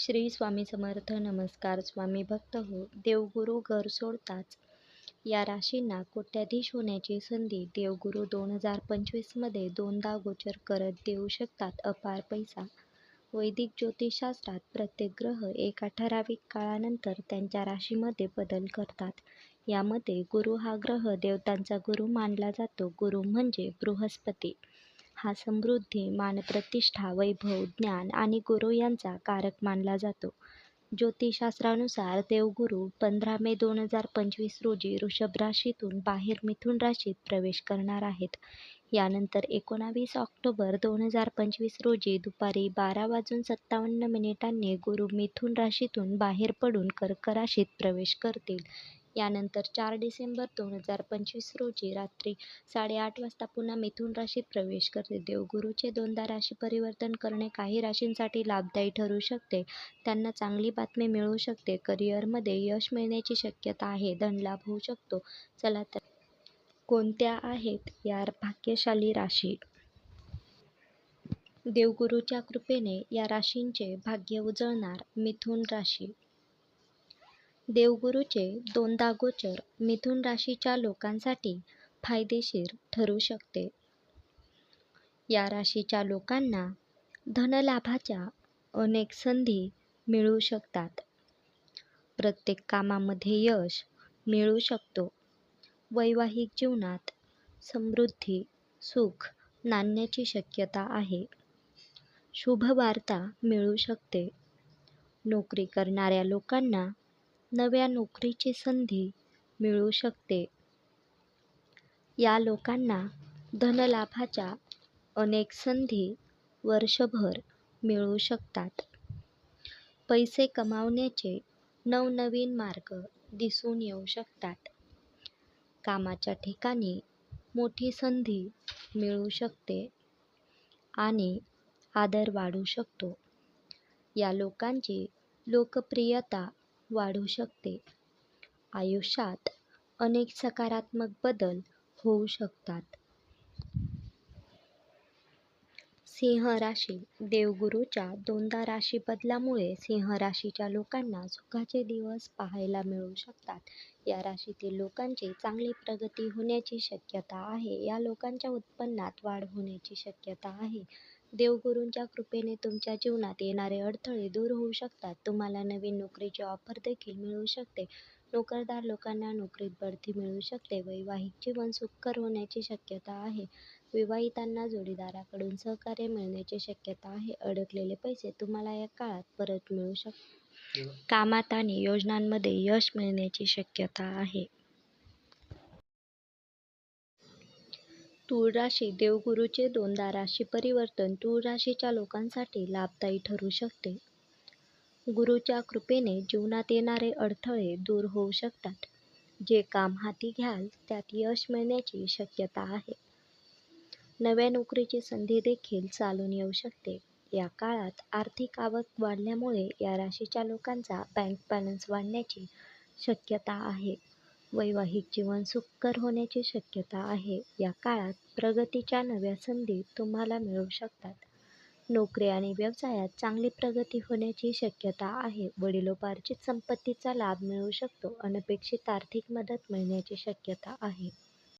श्री स्वामी समर्थ नमस्कार स्वामी भक्त हो देवगुरु घर सोडताच. या राशींना कोट्याधीश होण्याची संधी देवगुरु दोन हजार पंचवीसमध्ये दोनदा गोचर करत देऊ शकतात अपार पैसा. वैदिक ज्योतिषशास्त्रात प्रत्येक ग्रह एका ठराविक काळानंतर त्यांच्या राशीमध्ये बदल करतात. यामध्ये गुरु हा ग्रह देवतांचा गुरु मानला जातो. गुरु म्हणजे बृहस्पती. हा समृद्धी मानप्रतिष्ठा वैभव ज्ञान आणि गुरु यांचा कारक मानला जातो. ज्योतिषशास्त्रानुसार देवगुरु पंधरा मे दोन हजार पंचवीस रोजी वृषभ राशीतून बाहेर मिथुन राशीत प्रवेश करणार आहेत. यानंतर एकोणावीस ऑक्टोबर दोन हजार पंचवीस रोजी दुपारी बारा वाजून सत्तावन्न मिनिटांनी गुरु मिथुन राशीतून बाहेर पडून कर्क राशीत प्रवेश करतील. यानंतर चार डिसेंबर दोन हजार पंचवीस रोजी रात्री साडेआठ वाजता पुन्हा मिथुन राशीत प्रवेश करते. देवगुरूचे दोनदा राशी परिवर्तन करणे काही राशींसाठी लाभदायी ठरू शकते. त्यांना चांगली बातमी मिळू शकते. करिअरमध्ये यश मिळण्याची शक्यता आहे. धनलाभ होऊ शकतो. चला तर कोणत्या आहेत या भाग्यशाली राशी? देवगुरूच्या कृपेने या राशींचे भाग्य उजळणार मिथुन राशी. देवगुरूचे दोनदा गोचर मिथुन राशीच्या लोकांसाठी फायदेशीर ठरू शकते. या राशीच्या लोकांना धनलाभाच्या अनेक संधी मिळू शकतात. प्रत्येक कामामध्ये यश मिळू शकतो. वैवाहिक जीवनात समृद्धी सुख नांदण्याची शक्यता आहे. शुभ वार्ता मिळू शकते. नोकरी करणाऱ्या लोकांना नव्या नोकरीची संधी मिळू शकते. या लोकांना धनलाभाच्या अनेक संधी वर्षभर मिळू शकतात. पैसे कमावण्याचे नवनवीन मार्ग दिसून येऊ शकतात. कामाच्या ठिकाणी मोठी संधी मिळू शकते आणि आदर वाढू शकतो. या लोकांची लोकप्रियता वाढू शकते. आयुष्यात अनेक सकारात्मक बदल होऊ शकतात. सिंह राशी देवगुरूच्या दोनदा राशी बदलामुळे सिंह राशीच्या लोकांना सुखाचे दिवस पाहायला मिळू शकतात. या राशीतील लोकांची चांगली प्रगती होण्याची शक्यता आहे. या लोकांच्या उत्पन्नात वाढ होण्याची शक्यता आहे. देवगुरूंच्या कृपेने तुमच्या जीवनात येणारे अडथळे दूर होऊ शकतात. तुम्हाला नवीन नोकरीची ऑफर देखील मिळू शकते. नोकरदार लोकांना नोकरीत बढती मिळू शकते. वैवाहिक जीवन सुखकर होण्याची शक्यता आहे. विवाहितांना जोडीदाराकडून सहकार्य मिळण्याची शक्यता आहे. अडकलेले पैसे तुम्हाला या काळात परत मिळू शकतात कामात आणि योजनांमध्ये यश मिळण्याची शक्यता आहे. तूळ राशी देवगुरूचे दोनदा राशी परिवर्तन तूळ राशीच्या लोकांसाठी लाभदायी ठरू शकते. गुरुच्या कृपेने जीवनात येणारे अडथळे दूर होऊ शकतात. जे काम हाती घ्याल त्यात यश मिळण्याची शक्यता आहे. नव्या नोकरीची संधी देखील चालून येऊ शकते. या काळात आर्थिक आवक वाढल्यामुळे या राशीच्या लोकांचा बँक बॅलन्स वाढण्याची शक्यता आहे. वैवाहिक जीवन सुखकर होण्याची शक्यता आहे. या काळात प्रगतीच्या नव्या संधी तुम्हाला मिळू शकतात. नोकरी आणि व्यवसायात चांगली प्रगती होण्याची शक्यता आहे. वडिलोपार्जित संपत्तीचा लाभ मिळू शकतो. अनपेक्षित आर्थिक मदत मिळण्याची शक्यता आहे.